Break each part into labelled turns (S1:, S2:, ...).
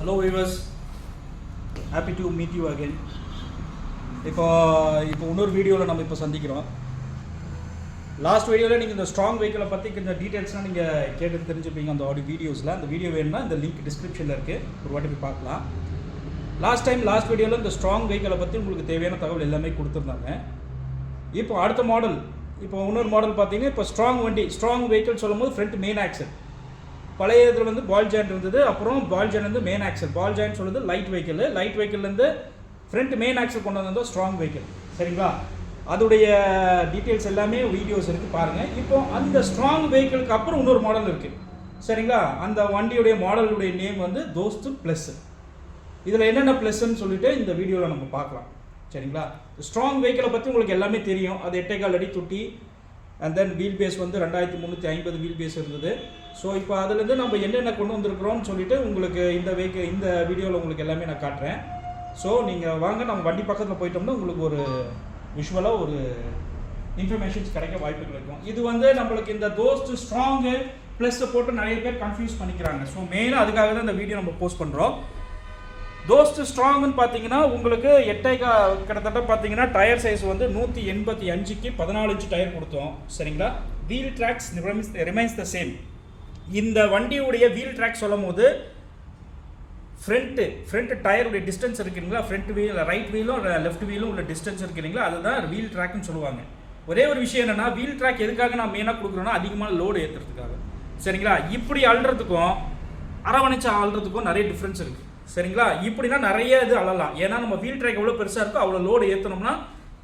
S1: Hello viewers happy to meet you again இப்போ இப்போ இன்னொரு வீடியோவில் நம்ம இப்போ சந்திக்கிறோம். லாஸ்ட் வீடியோவில் நீங்கள் இந்த ஸ்ட்ராங் வெஹிக்கிளை பற்றி கொஞ்சம் டீட்டெயில்ஸ்லாம் நீங்கள் கேட்டு தெரிஞ்சுப்பீங்க. அந்த ஆடியோ வீடியோஸில் அந்த வீடியோ வேணும்னா இந்த லிங்க் டிஸ்கிரிப்ஷனில் இருக்குது ஒரு வாட்டி போய் பார்க்கலாம். லாஸ்ட் டைம் லாஸ்ட் வீடியோவில் இந்த ஸ்ட்ராங் வெஹிக்கிளை பற்றி உங்களுக்கு தேவையான தகவல் எல்லாமே கொடுத்துருந்தாங்க. இப்போ அடுத்த மாடல் இப்போ இன்னொரு மாடல் பார்த்தீங்கன்னா இப்போ ஸ்ட்ராங் வண்டி ஸ்ட்ராங் வெஹிக்கிள் சொல்லும்போது ஃப்ரண்ட் மெயின் ஆக்சன் பழைய இதில் வந்து பால் ஜாயின் இருந்தது. அப்புறம் பால் ஜாயின் வந்து மெயின் ஆக்சல் பால் ஜாயின் சொல்லுது லைட் வெஹிக்கிள் லைட் வெஹிக்கிள்லேருந்து ஃப்ரண்ட் மெயின் ஆக்சல் கொண்டு வந்தால் ஸ்ட்ராங் வெஹிக்கிள் சரிங்களா? அதோடைய டீட்டெயில்ஸ் எல்லாமே வீடியோஸ் இருக்குது பாருங்கள் இப்போ அந்த ஸ்ட்ராங் வெஹிக்கிளுக்கு அப்புறம் இன்னொரு மாடல் இருக்குது சரிங்களா? அந்த வண்டியுடைய மாடலுடைய நேம் வந்து தோஸ்து ப்ளஸ் இதில் என்னென்ன ப்ளஸ்ன்னு சொல்லிட்டு இந்த வீடியோவில் நம்ம பார்க்கலாம். சரிங்களா? ஸ்ட்ராங் வெஹிக்கிளை பற்றி உங்களுக்கு எல்லாமே தெரியும். அது எட்டைக்கால் அடி தொட்டி அண்ட் தென் வீல் பேஸ் வந்து ரெண்டாயிரத்தி முந்நூற்றி ஐம்பது வீல் பேஸ் இருந்தது. ஸோ இப்போ அதுலேருந்து நம்ம என்னென்ன கொண்டு வந்திருக்கிறோம்னு சொல்லிட்டு உங்களுக்கு இந்த வெஹிக்கிள் இந்த வீடியோவில் உங்களுக்கு எல்லாமே நான் காட்டுறேன். ஸோ நீங்கள் வாங்க நம்ம வண்டி பக்கத்தில் போயிட்டோம்னா உங்களுக்கு ஒரு விஷுவலாக ஒரு இன்ஃபர்மேஷன்ஸ் கிடைக்க வாய்ப்புகள் இருக்கும். இது வந்து நம்மளுக்கு இந்த தோஸ்ட் ஸ்ட்ராங்கு ப்ளஸ் போட்டு நிறைய பேர் கன்ஃபியூஸ் பண்ணிக்கிறாங்க. ஸோ மெயினாக அதுக்காக தான் இந்த வீடியோ நம்ம போஸ்ட் பண்ணுறோம் தோஸ்ட் ஸ்ட்ராங்னு பார்த்தீங்கன்னா உங்களுக்கு எட்டைக்கா கிட்டத்தட்ட பார்த்தீங்கன்னா டயர் சைஸ் வந்து நூற்றி எண்பத்தி அஞ்சுக்கு பதினாலு இன்ச்சு டயர் கொடுத்தோம். சரிங்களா? Wheel tracks remains the same இந்த வண்டியுடைய வீல் ட்ராக் சொல்லும் போது ஃப்ரண்ட்டு ஃப்ரண்ட் டயருடைய டிஸ்டன்ஸ் இருக்குங்களா ஃப்ரண்ட் வீல் ரைட் வீலும் லெஃப்ட் வீலும் உள்ள டிஸ்டன்ஸ் இருக்குங்களா அதுதான் வீல் ட்ராக்னு சொல்லுவாங்க. ஒரே ஒரு விஷயம் என்னென்னா வீல் ட்ராக் எதுக்காக நான் மெயினாக கொடுக்குறோன்னா அதிகமான லோடு ஏற்றுறதுக்காக சரிங்களா? இப்படி அழுறதுக்கும் அரவணைச்சு ஆள்றதுக்கும் நிறைய டிஃப்ரென்ஸ் இருக்குது சரிங்களா? இப்படின்னா நிறைய இது அழலாம். ஏன்னா நம்ம வீல் ட்ரேக் எவ்வளோ பெருசாக இருக்கோ அவ்வளோ லோடு ஏற்றணும்னா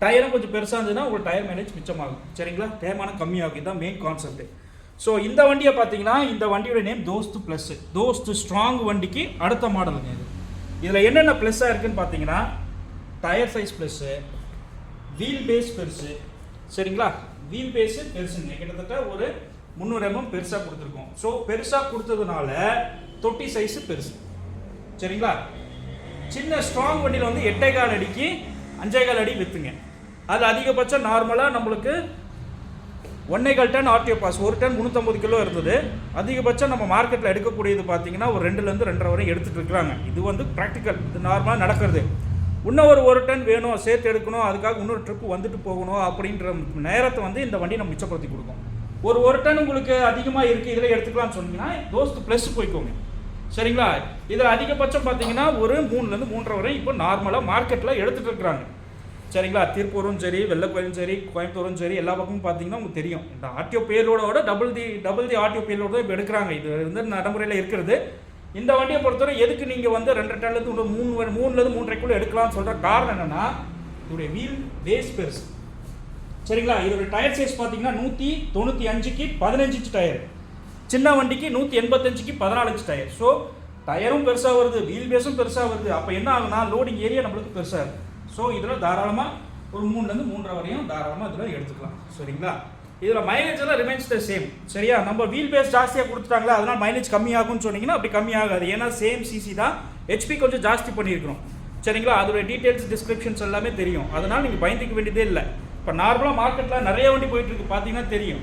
S1: டயரும் கொஞ்சம் பெருசாக இருந்ததுன்னா உங்களுக்கு டயர் மேனேஜ் மிச்சமாகும். சரிங்களா? தேமானம் கம்மியாகும். இதுதான் மெயின் கான்செப்ட் ஸோ இந்த வண்டியை பார்த்தீங்கன்னா இந்த வண்டியோட name Dost plus Dost strong வண்டிக்கு அடுத்த மாடலுங்க இது. இதில் என்னென்ன ப்ளஸ்ஸாக இருக்குன்னு பார்த்தீங்கன்னா tyre size plus wheel base பெருசு. சரிங்களா? வீல் பேஸு பெருசுங்க. கிட்டத்தட்ட ஒரு முந்நூறு எம்எம் பெருசாக கொடுத்துருக்கோம். ஸோ பெருசாக கொடுத்ததுனால தொட்டி சைஸு பெருசு. சரிங்களா? சின்ன ஸ்ட்ராங் வண்டியில் வந்து எட்டே கால் அடிக்கு அஞ்சே கால் அடி விற்றுங்க அது அதிகபட்சம் நார்மலாக நம்மளுக்கு ஒன்னே கால் டன் ஆர்டிஓ பாஸ் ஒரு டன் முந்நூற்றம்பது கிலோ இருந்தது. அதிகபட்சம் நம்ம மார்க்கெட்டில் எடுக்கக்கூடியது பார்த்தீங்கன்னா ஒரு ரெண்டுலேருந்து ரெண்டரை வரை எடுத்துகிட்டு இருக்கிறாங்க. இது வந்து ப்ராக்டிக்கல் இது நார்மலாக நடக்கிறது. இன்னும் ஒரு ஒரு டன் வேணும் சேர்த்து எடுக்கணும் அதுக்காக இன்னொரு ட்ரிப்பு வந்துட்டு போகணும் அப்படின்ற நேரத்தை வந்து இந்த வண்டி நம்ம மிச்சப்படுத்தி கொடுக்கும். ஒரு ஒரு டன் உங்களுக்கு அதிகமாக இருக்குது இதில் எடுத்துக்கலாம்னு சொன்னீங்கன்னா தோஸ்து ப்ளஸ் போய்க்கோங்க. சரிங்களா? இதில் அதிகபட்சம் பார்த்தீங்கன்னா ஒரு மூணுலேருந்து மூன்றரை வரை இப்போ நார்மலாக மார்க்கெட்டில் எடுத்துகிட்டு இருக்கிறாங்க. சரிங்களா? திருப்பூரும் சரி வெள்ளக்கோயிலும் சரி கோயம்புத்தூரும் சரி எல்லா பக்கமும் பார்த்தீங்கன்னா உங்களுக்கு தெரியும். இந்த RTO பேலோட double the double the RTO பேலோட தான் இப்போ எடுக்கிறாங்க. இது வந்து நடைமுறையில் இருக்கிறது. இந்த வண்டியை பொறுத்தவரை எதுக்கு நீங்கள் வந்து ரெண்டு டன்லேருந்து ஒரு மூணு மூணுலேருந்து மூன்றரைக்குள்ளே எடுக்கலாம்னு சொல்கிற காரணம் என்னென்னா இதோடைய வீல் பேஸ் பெருசு. சரிங்களா? இதோட டயர் சைஸ் பார்த்தீங்கன்னா நூற்றி தொண்ணூற்றி அஞ்சுக்கு பதினஞ்சு டயர் சின்ன வண்டிக்கு நூற்றி எண்பத்தஞ்சுக்கு பதினாலு இன்ச் டயர் ஸோ டயரும் பெருசாக வருது வீல் பேஸும் பெருசாக வருது. அப்போ என்ன ஆகுனா லோடிங் ஏரியா நம்மளுக்கு பெருசாக இருக்குது ஸோ இதில் தாராளமாக ஒரு மூணுலேருந்து மூன்றரை வரையும் தாராளமாக இதில் எடுத்துக்கலாம். சரிங்களா? இதில் மைலேஜ் எல்லாம் ரிமைன்ஸ் த சேம் சரியா? நம்ம வீல் பேஸ் ஜாஸ்தியாக கொடுத்துட்டாங்களா அதனால் மைலேஜ் கம்மியாகும்னு சொன்னீங்கன்னா அப்படி கம்மியாகாது. ஏன்னா சேம் சிசி தான். ஹெச்பி கொஞ்சம் ஜாஸ்தி பண்ணியிருக்கிறோம். சரிங்களா? அதோட டீட்டெயில்ஸ் டிஸ்கிரிப்ஷன்ஸ் எல்லாமே தெரியும். அதனால் நீங்கள் பயந்துக்க வேண்டியதே இல்லை. இப்போ நார்மலாக மார்க்கெட்டில் நிறைய வண்டி போயிட்டு இருக்கு. பார்த்தீங்கன்னா தெரியும்.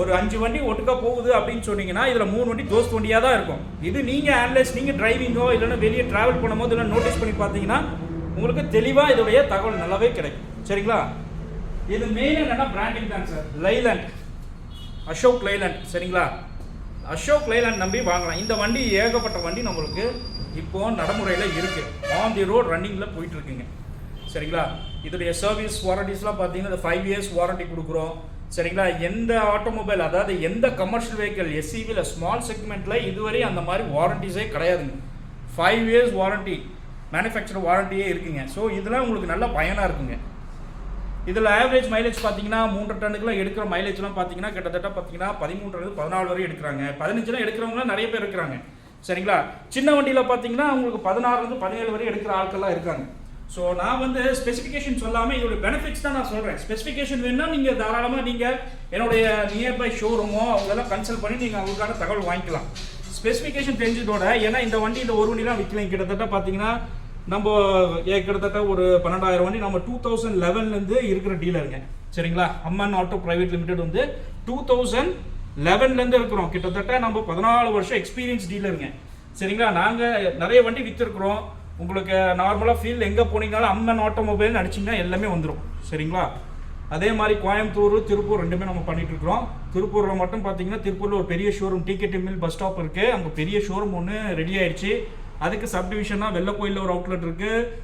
S1: ஒரு அஞ்சு வண்டி ஒட்டுக்கா போகுது அப்படின்னு சொன்னீங்கன்னா இதில் மூணு வண்டி தோஸ்த் வண்டியாக தான் இருக்கும். இது நீங்கள் அனலைஸ் நீங்கள் டிரைவிங்கோ இல்லைன்னா வெளியே ட்ராவல் பண்ணும்போது இல்லை நோட்டீஸ் பண்ணி பார்த்தீங்கன்னா உங்களுக்கு தெளிவாக இதோடைய தகவல் நல்லாவே கிடைக்கும். சரிங்களா? இது மெயின் என்னென்னா பிராண்டிங் தான் சார் லைலாண்ட் அசோக் லைலாண்ட் சரிங்களா? அசோக் லைலண்ட் நம்பி வாங்கலாம். இந்த வண்டி ஏகப்பட்ட வண்டி நம்மளுக்கு இப்போ நடைமுறையில் இருக்குது ஆன் தி ரோட் ரன்னிங்கில் போயிட்டுருக்குங்க சரிங்களா? இதோடைய சர்வீஸ் வாரண்டிஸ்லாம் பார்த்தீங்கன்னா ஃபைவ் இயர்ஸ் வாரண்டி கொடுக்குறோம். சரிங்களா? எந்த ஆட்டோமொபைல் அதாவது எந்த கமர்ஷியல் வெஹிக்கிள் எஸ்சிவியில் ஸ்மால் செக்மெண்ட்டில் இதுவரை அந்த மாதிரி வாரண்டிஸே கிடையாதுங்க. ஃபைவ் இயர்ஸ் வாரண்டி மேனுஃபேக்சர் வாரண்டியே இருக்குங்க. ஸோ இதெல்லாம் உங்களுக்கு நல்ல பயனாக இருக்குங்க. இதில் ஆவரேஜ் மைலேஜ் பார்த்தீங்கன்னா மூன்று டன்னுக்குலாம் எடுக்கிற மைலேஜ்லாம் பார்த்தீங்கன்னா கிட்டத்தட்ட பார்த்தீங்கன்னா பதிமூன்றுலேருந்து பதினாலு வரை எடுக்கிறாங்க. பதினஞ்சுலாம் எடுக்கிறவங்களாம் நிறைய பேர் இருக்கிறாங்க. சரிங்களா? சின்ன வண்டியில் பார்த்தீங்கன்னா உங்களுக்கு பதினாறுலேருந்து பதினேழு வரை எடுக்கிற ஆட்கள்லாம் இருக்காங்க. ஸோ நான் வந்து ஸ்பெசிஃபிகேஷன் சொல்லாமல் இதோட பெனிஃபிட்ஸ் தான் நான் சொல்கிறேன் ஸ்பெசிஃபிகேஷன் வேணும்னா நீங்கள் தாராளமாக நீங்கள் என்னுடைய நியர்பை ஷோரூமோ அவங்களெல்லாம் கன்சல்ட் பண்ணி நீங்கள் அவங்களுக்கான தகவல் வாங்கிக்கலாம். ஸ்பெசிஃபிகேஷன் தெரிஞ்சதோட ஏன்னா இந்த வண்டி இந்த ஒரு வண்டி தான் விற்கலாம் கிட்டத்தட்ட பார்த்தீங்கன்னா நம்ம ஏ, கிட்டத்தட்ட ஒரு பன்னெண்டாயிரம் வண்டி நம்ம டூ தௌசண்ட் லெவன்லேருந்து இருக்கிற டீலருங்க சரிங்களா? அம்மன் ஆட்டோ ப்ரைவேட் லிமிடெட் வந்து டூ தௌசண்ட் லெவன்லேருந்து இருக்கிறோம். கிட்டத்தட்ட நம்ம பதினாலு வருஷம் எக்ஸ்பீரியன்ஸ் டீலருங்க சரிங்களா? நாங்கள் நிறைய வண்டி விற்றுருக்குறோம் உங்களுக்கு நார்மலாக ஃபீல் எங்கே போனீங்கனாலும் அம்மன் ஆட்டோமொபைல்னு அடிச்சிங்கன்னா எல்லாமே வந்துடும் சரிங்களா? அதே மாதிரி கோயம்புத்தூர் திருப்பூர் ரெண்டுமே நம்ம பண்ணிகிட்ருக்குறோம் திருப்பூரில் மட்டும் பார்த்தீங்கன்னா திருப்பூரில் ஒரு பெரிய showroom ticket mill bus stop இருக்குது அங்கே பெரிய ஷோரூம் ஒன்று ரெடி ஆயிடுச்சு. அதுக்கு சப் டிவிஷனாக வெள்ளக்கோயிலில் ஒரு அவுட்லெட் இருக்குது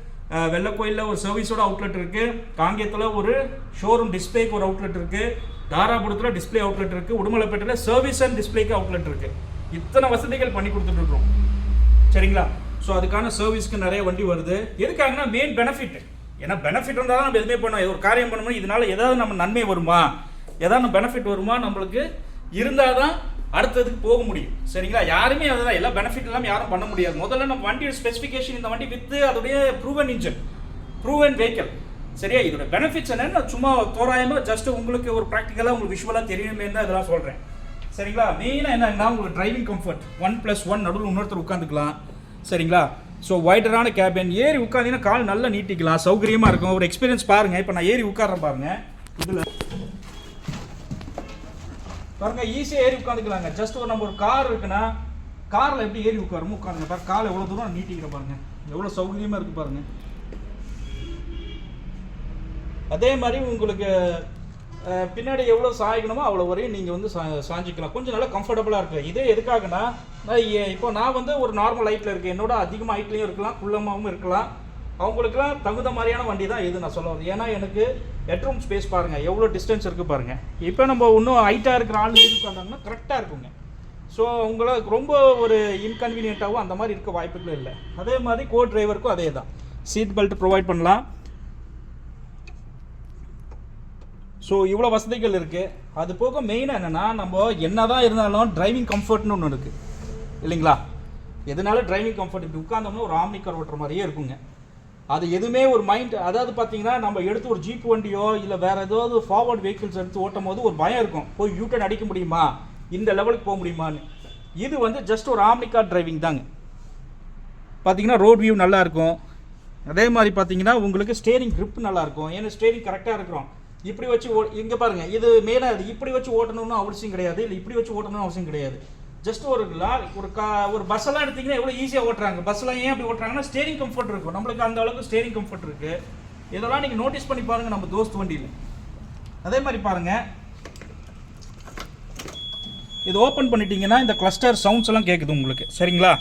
S1: வெள்ளக்கோயிலில் ஒரு சர்வீஸோட அவுட்லெட் இருக்குது காங்கேயத்தில் ஒரு ஷோரூம் டிஸ்பிளேக்கு ஒரு அவுட்லெட் இருக்குது தாராபுரத்தில் டிஸ்ப்ளே அவுட்லெட் இருக்குது உடுமலைப்பேட்டையில் சர்வீஸ் அண்ட் டிஸ்பிளேக்கு அவுட்லெட் இருக்குது இத்தனை வசதிகள் பண்ணி கொடுத்துட்ருக்குறோம் சரிங்களா? ஸோ அதுக்கான சர்வீஸ்க்கு நிறைய வண்டி வருது. எதுக்காகனா மெயின் பெனிஃபிட் ஏன்னா பெனிஃபிட் இருந்தால் தான் நம்ம எதுவுமே பண்ணோம் ஒரு காரியம் பண்ணணும் இதனால ஏதாவது நம்ம நன்மை வருமா? ஏதாவது பெனிஃபிட் வருமா? நம்மளுக்கு இருந்தால் தான் அடுத்ததுக்கு போக முடியும். சரிங்களா? யாருமே அதுதான் எல்லாம் பெனிஃபிட் இல்லாமல் யாரும் பண்ண முடியாது. முதல்ல நம்ம வண்டியோட ஸ்பெசிஃபிகேஷன் இந்த வண்டி வித்து அதோடைய ப்ரூவன் இன்ஜின் ப்ரூவன் வெஹிக்கல் சரியா? இதோட பெனிஃபிட்ஸ் என்னன்னு சும்மா தோராயமாக ஜஸ்ட் உங்களுக்கு ஒரு ப்ராக்டிக்கலாக உங்களுக்கு விஷுவலாக தெரியுமே தான் இதெல்லாம் சொல்கிறேன் சரிங்களா? மெயினாக என்னன்னா உங்களுக்கு driving comfort one plus one நடுவில் இன்னொருத்தர் உட்காந்துக்கலாம் சரிங்களா? ஸோ ஒய்டரான கேபின் ஏறி உட்காந்தீங்கன்னா கால் நல்லா நீட்டிக்கலாம். சௌகரியமாக இருக்கும். ஒரு எக்ஸ்பீரியன்ஸ் பாருங்கள் இப்போ நான் ஏறி உட்கார்றேன் பாருங்கள் இதில். பாருங்க ஈஸியாக ஏறி உட்காந்துக்கலாங்க ஜஸ்ட் ஒரு நம்ம ஒரு கார் இருக்குன்னா காரில் எப்படி ஏறி உட்காருமோ உட்காருங்க. பாருங்க கால் எவ்வளோ தூரம் நீட்டிக்கிற பாருங்க. எவ்வளோ சௌகரியமாக இருக்குது பாருங்க. அதே மாதிரி உங்களுக்கு பின்னாடி எவ்வளோ சாய்க்கணுமோ அவ்வளோ வரையும் நீங்கள் வந்து சா சாஞ்சிக்கலாம். கொஞ்சம் நல்லா கம்ஃபர்டபுளாக இருக்குது இதே எதுக்காகனா நான் ஏ- இப்போ நான் வந்து ஒரு நார்மல் ஹைட்டில் இருக்கேன். என்னோட அதிகமாக ஹைட்லேயும் இருக்கலாம் குள்ளமாகவும் இருக்கலாம். அவங்களுக்குலாம் தகுந்த மாதிரியான வண்டி தான் இது நான் சொல்ல வரேன் ஏன்னா எனக்கு ஹெட்ரூம் ஸ்பேஸ் பாருங்கள் எவ்வளோ டிஸ்டன்ஸ் இருக்குது பாருங்கள் இப்போ நம்ம இன்னும் ஹைட்டாக இருக்கிற ஆள் உட்காந்தாங்கன்னா கரெக்டாக இருக்குங்க. ஸோ உங்களுக்கு ரொம்ப ஒரு இன்கன்வீனியண்ட்டாகவும் அந்த மாதிரி இருக்க வாய்ப்புகள் இல்லை. அதே மாதிரி கோ டிரைவருக்கும் அதே தான். சீட் பெல்ட் ப்ரொவைட் பண்ணலாம். ஸோ இவ்வளோ வசதிகள் இருக்குது அது போக மெயினாக என்னென்னா நம்ம என்ன தான் இருந்தாலும் டிரைவிங் கம்ஃபர்ட்னு ஒன்று இருக்குது இல்லைங்களா? எதனால டிரைவிங் கம்ஃபர்ட் இப்படி உட்காந்தோம்னா ஒரு ஆம்னி கார் ஓட்டுற மாதிரியே இருக்குங்க. அது எதுவுமே ஒரு மைண்ட் அதாவது பார்த்தீங்கன்னா நம்ம எடுத்து ஒரு ஜீப் வண்டியோ இல்லை வேறு ஏதாவது ஃபார்வர்ட் வெஹிக்கிள்ஸ் எடுத்து ஓட்டும் போது ஒரு பயம் இருக்கும். போய் யூட்டன் அடிக்க முடியுமா? இந்த லெவலுக்கு போக முடியுமான்னு. இது வந்து ஜஸ்ட் ஒரு ஆம்னி கார் டிரைவிங் தாங்க. பார்த்தீங்கன்னா ரோட் வியூ நல்லாயிருக்கும் அதே மாதிரி பார்த்தீங்கன்னா உங்களுக்கு ஸ்டேரிங் க்ரிப் நல்லாயிருக்கும் ஏன்னா ஸ்டேரிங் கரெக்டாக இருக்கிறோம். இப்படி வச்சு ஓ இங்கே பாருங்க இது மெயினாக இது. இப்படி வச்சு ஓட்டணும்னு அவசியம் கிடையாது. இல்லை இப்படி வச்சு ஓட்டணும்னு அவசியம் கிடையாது. ஜஸ்ட் ஒரு லா ஒரு கா ஒரு பஸ் எல்லாம் எடுத்தீங்கன்னா எவ்வளோ ஈஸியாக ஓட்டுறாங்க. பஸ்ஸெல்லாம் ஏன் அப்படி ஓட்டுறாங்கன்னா ஸ்டேரிங் கம்ஃபர்ட் இருக்கும். நம்மளுக்கு அந்த அளவுக்கு ஸ்டேரிங் கம்ஃபர்ட் இருக்கு. இதெல்லாம் நீங்கள் நோட்டீஸ் பண்ணி பாருங்க நம்ம தோஸ்த் வண்டியில். அதே மாதிரி பாருங்க. இது ஓப்பன் பண்ணிட்டீங்கன்னா இந்த கிளஸ்டர் சவுண்ட்ஸ் எல்லாம் கேட்குது உங்களுக்கு. சரிங்களா?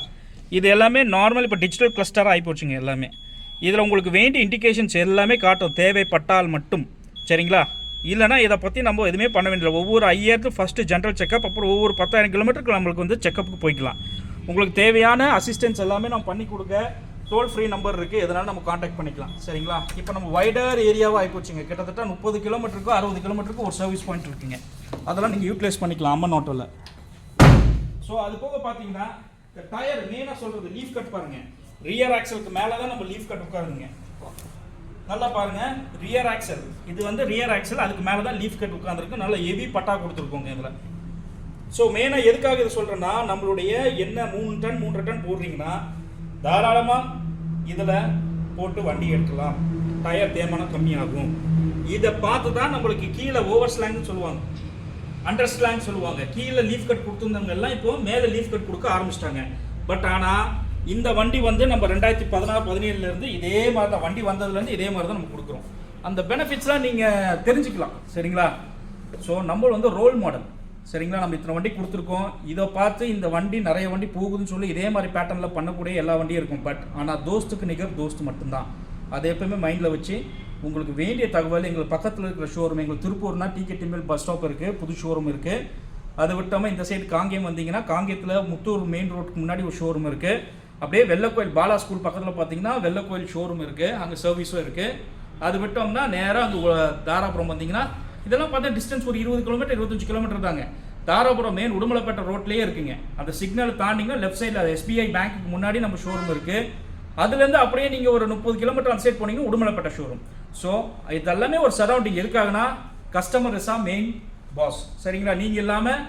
S1: இது எல்லாமே நார்மல் இப்போ டிஜிட்டல் கிளஸ்டராக ஆகி போச்சுங்க எல்லாமே. இதில் உங்களுக்கு வேண்டிய இண்டிகேஷன்ஸ் எல்லாமே காட்டும். தேவைப்பட்டால் மட்டும். சரிங்களா? இல்லைனா இதை பற்றி நம்ம எதுவுமே பண்ண வேண்டியது ஒவ்வொரு ஐயாயிரத்து ஃபஸ்ட்டு ஜென்ரல் செக்கப் அப்புறம் ஒவ்வொரு பத்தாயிரம் கிலோமீட்டருக்கு நம்மளுக்கு வந்து செக்கப்புக்கு போய்க்கலாம். உங்களுக்கு தேவையான அசிஸ்டன்ஸ் எல்லாமே நம்ம பண்ணி கொடுக்க டோல் ஃப்ரீ நம்பர் இருக்குது எதனாலும் நம்ம காண்டாக்ட் பண்ணிக்கலாம். சரிங்களா? இப்போ நம்ம வைடர் ஏரியாவாக ஆகிப்போச்சுங்க கிட்டத்தட்ட முப்பது கிலோமீட்டருக்கும் அறுபது கிலோமீட்டருக்கு ஒரு சர்வீஸ் பாயிண்ட் இருக்குங்க. அதெல்லாம் நீங்கள் யூட்டிலைஸ் பண்ணிக்கலாம். அம்மன் ஆட்டோவில் ஸோ அது போக பார்த்தீங்கன்னா இந்த டயர் மெயினாக சொல்கிறது லீஃப் கட் பாருங்கள் ரியர் ஆக்சலுக்கு மேலே தான் நம்ம லீஃப் கட் உட்காருங்க நல்லா பாருங்க ரியர் ஆக்சல் இது வந்து ரியர் ஆக்சல் அதுக்கு மேலே தான் லீஃப் கட் உட்காந்துருக்கு நல்லா ஹெவி பட்டா கொடுத்துருக்கோங்க இதில். ஸோ மெயினாக எதுக்காக இதை சொல்கிறேன்னா நம்மளுடைய என்ன மூணு டன் மூன்றரை டன் போடுறீங்கன்னா தாராளமாக இதில் போட்டு வண்டி எடுக்கலாம். டயர் தேமானம் கம்மியாகும். இதை பார்த்து தான் நம்மளுக்கு கீழே ஓவர் ஸ்லாங்னு சொல்லுவாங்க. அண்டர் ஸ்லாங் சொல்லுவாங்க. கீழே லீஃப் கட் கொடுத்துருந்தவங்க எல்லாம் இப்போ மேலே லீஃப் கட் கொடுக்க ஆரம்பிச்சிட்டாங்க. பட் ஆனால் இந்த வண்டி வந்து நம்ம ரெண்டாயிரத்தி பதினாறு பதினேழுலேருந்து இதே மாதிரி தான் வண்டி வந்ததுலேருந்து இதே மாதிரி தான் நம்ம கொடுக்குறோம். அந்த பெனிஃபிட்ஸ்லாம் நீங்கள் தெரிஞ்சுக்கலாம் சரிங்களா? ஸோ நம்ம வந்து ரோல் மாடல் சரிங்களா? நம்ம இத்தனை வண்டி கொடுத்துருக்கோம். இதை பார்த்து இந்த வண்டி நிறைய வண்டி போகுதுன்னு சொல்லி இதே மாதிரி பேட்டர்னில் பண்ணக்கூடிய எல்லா வண்டியும் இருக்கும். பட் ஆனால் தோஸ்துக்கு நிகர் தோஸ்து மட்டும்தான். அதை எப்பவுமே மைண்டில் வச்சு உங்களுக்கு வேண்டிய தகவல் எங்களுக்கு பக்கத்தில் இருக்கிற ஷோரூம் எங்களுக்கு திருப்பூர்னா டிக்கெட் பஸ் ஸ்டாப் இருக்குது புது ஷோரூம் இருக்குது அதை விட்டாமல் இந்த சைடு காங்கேயம் வந்தீங்கன்னா காங்கேயத்தில் முத்தூர் மெயின் ரோட்டுக்கு முன்னாடி ஒரு ஷோரூம் இருக்குது அப்படியே வெள்ளக்கோயில் பாலா ஸ்கூல் பக்கத்தில் பார்த்தீங்கன்னா வெள்ளக்கோயில் ஷோரூம் இருக்குது அங்கே சர்வீஸும் இருக்குது அது விட்டோம்னா நேராக அங்கே தாராபுரம் வந்தீங்கன்னா இதெல்லாம் பார்த்தா டிஸ்டன்ஸ் ஒரு இருபது கிலோமீட்டர் இருபத்தஞ்சு கிலோமீட்டர் தாங்க. தாராபுரம் மெயின் உடுமலைப்பேட்டை ரோட்லேயே இருக்குங்க. அந்த சிக்னல் தாண்டிங்கன்னா லெஃப்ட் சைடில் எஸ்பிஐ பேங்க்குக்கு முன்னாடி நம்ம ஷோரூம் இருக்குது அதுலேருந்து அப்படியே நீங்கள் ஒரு முப்பது கிலோமீட்டர் அந்த சைட் போனீங்கன்னா உடுமலைப்பேட்டை ஷோரூம் ஸோ இதெல்லாமே ஒரு சரௌண்டிங் எதுக்காகனா கஸ்டமர் இஸ் மெயின் பாஸ் சரிங்களா? நீங்கள் இல்லாமல்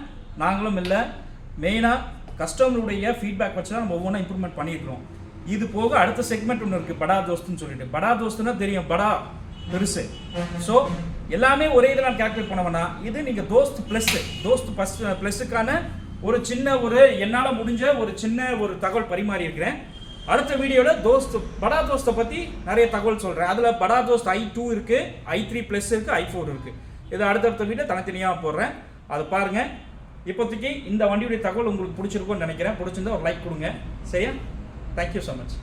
S1: நாங்களும் இல்லை. மெயினாக கஸ்டமருடைய ஃபீட்பேக் வச்சு தான் நம்ம ஒவ்வொன்றும் இம்ப்ரூவ்மெண்ட் பண்ணியிருக்கிறோம். இது போக அடுத்த செக்மெண்ட் ஒன்று இருக்குது படா தோஸ்துன்னு சொல்லிட்டு. படா தோஸ்துன்னா தெரியும் படா பெருசு. ஸோ எல்லாமே ஒரே இதில் நான் கேல்குலேட் பண்ண இது நீங்கள் தோஸ்த் ப்ளஸ்ஸு தோஸ்த் ப்ளஸ் ப்ளஸ்ஸுக்கான ஒரு சின்ன ஒரு என்னால் முடிஞ்ச ஒரு சின்ன ஒரு தகவல் பரிமாறியிருக்கிறேன் அடுத்த வீடியோவில் தோஸ்து படா தோஸ்தை பற்றி நிறைய தகவல் சொல்கிறேன் அதில் படா தோஸ்த் ஐ டூ இருக்குது ஐ த்ரீ ப்ளஸ் இருக்குது ஐ ஃபோர் இருக்குது இது அடுத்தடுத்த வீடியோ தனித்தனியாக போடுறேன். அதை பாருங்கள் இப்போதைக்கு இந்த வண்டியுடைய தகவல் உங்களுக்கு பிடிச்சிருக்கும்னு நினைக்கிறேன். பிடிச்சிருந்தா ஒரு லைக் கொடுங்க. சரியா? Thank you so much